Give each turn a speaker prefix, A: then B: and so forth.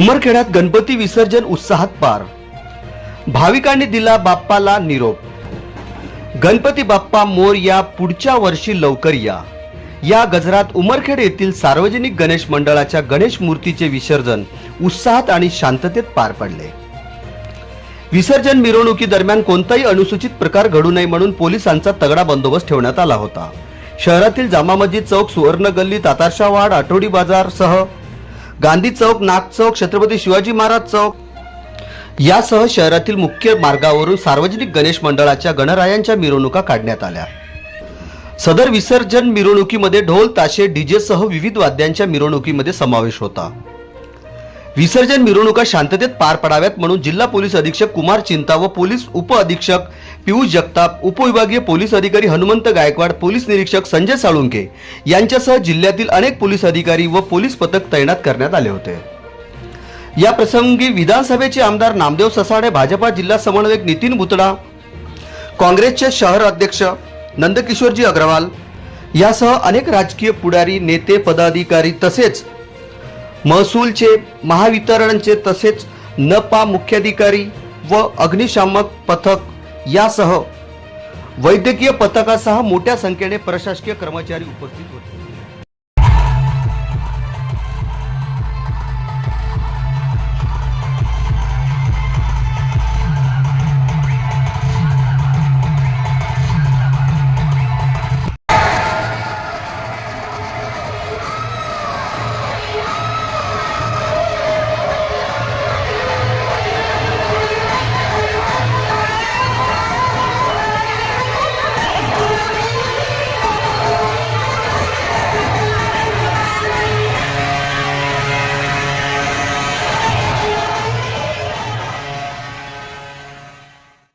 A: उमरखेड्यात गणपती विसर्जन उत्साहात पार. भाविकांनी दिला बाप्पाला निरोप. गणपती बाप्पा मोर या पुढच्या वर्षी लवकर या. या गजरात उमरखेड येथील सार्वजनिक गणेश मंडळाच्या गणेश मूर्तीचे विसर्जन उत्साहात आणि शांततेत पार पडले. विसर्जन मिरवणुकीदरम्यान कोणताही अनुसूचित प्रकार घडू नये म्हणून पोलिसांचा तगडा बंदोबस्त ठेवण्यात आला होता. शहरातील जामा मस्जिद चौक सुवर्ण गल्ली तातारशा वाड आठवडी बाजार सह गांधी चौक नाग चौक छत्रपती शिवाजी महाराज चौक. यासह शहरातील मुख्य मार्गावरून सार्वजनिक गणेश मंडळाच्या गणरायांच्या मिरवणुका काढण्यात आल्या. सदर विसर्जन मिरवणुकीमध्ये ढोल ताशे डीजे सह विविध वाद्यांच्या मिरवणुकीमध्ये समावेश होता. विसर्जन मिरवणुका शांततेत पार पडाव्यात म्हणून जिल्हा पोलीस अधीक्षक कुमार चिंता व पोलीस उप अधीक्षक पियुष जगताप उपविभागीय पोलीस अधिकारी हनुमंत गायकवाड पोलीस निरीक्षक संजय साळुंके यांच्यासह जिल्ह्यातील अनेक पोलीस अधिकारी व पोलीस पथक तैनात करण्यात आले होते. या प्रसंगी विधानसभेचे आमदार नामदेव ससाडे भाजपा जिल्हा समन्वयक नितीन बुतडा काँग्रेसचे शहर अध्यक्ष नंदकिशोरजी अग्रवाल यासह अनेक राजकीय पुढारी नेते पदाधिकारी तसेच महसूलचे महावितरणचे तसेच नपा मुख्याधिकारी व अग्निशामक पथक यासह वैद्यकीय पथकासह मोठ्या संख्येने प्रशासकीय कर्मचारी उपस्थित होते.